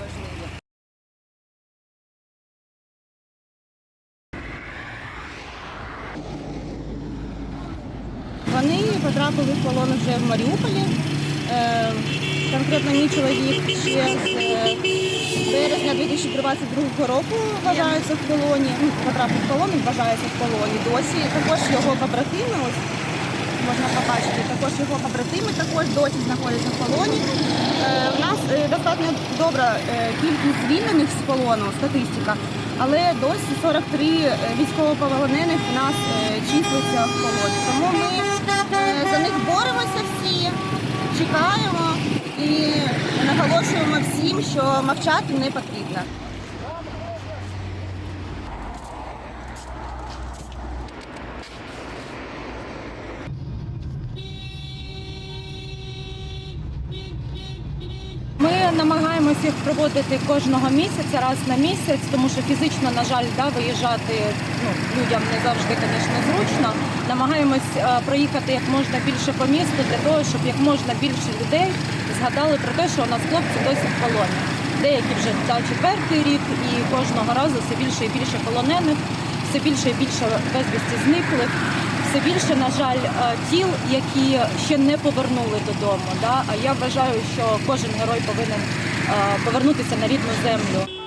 важливо. Вони потрапили в полон вже в Маріуполі. Е, конкретно мій чоловік ще з березня 2022 року вважається в полоні. Ну, потрапив в полон, він вважається в полоні. Досі також його побратими, ось можна побачити, також його побратими також досі знаходяться в полоні. Е, У нас е, достатньо добра е, кількість звільнених з полону, статистика, але досі 43 е, військовополонених у нас е, числиться в полоні. Тому ми е, за них боремося всі, чекаємо і наголошуємо всім, що мовчати не потрібно. Ми намагаємося їх проводити кожного місяця, раз на місяць, тому що фізично, на жаль, да, виїжджати ну, людям не завжди, звісно, зручно. Намагаємось е, проїхати як можна більше по місту для того, щоб як можна більше людей згадали про те, що у нас хлопці досі в полоні. Деякі вже за четвертий рік, і кожного разу все більше і більше полонених, все більше і більше безвісті зниклих все більше, на жаль, е, тіл, які ще не повернули додому. Да? А я вважаю, що кожен герой повинен е, повернутися на рідну землю.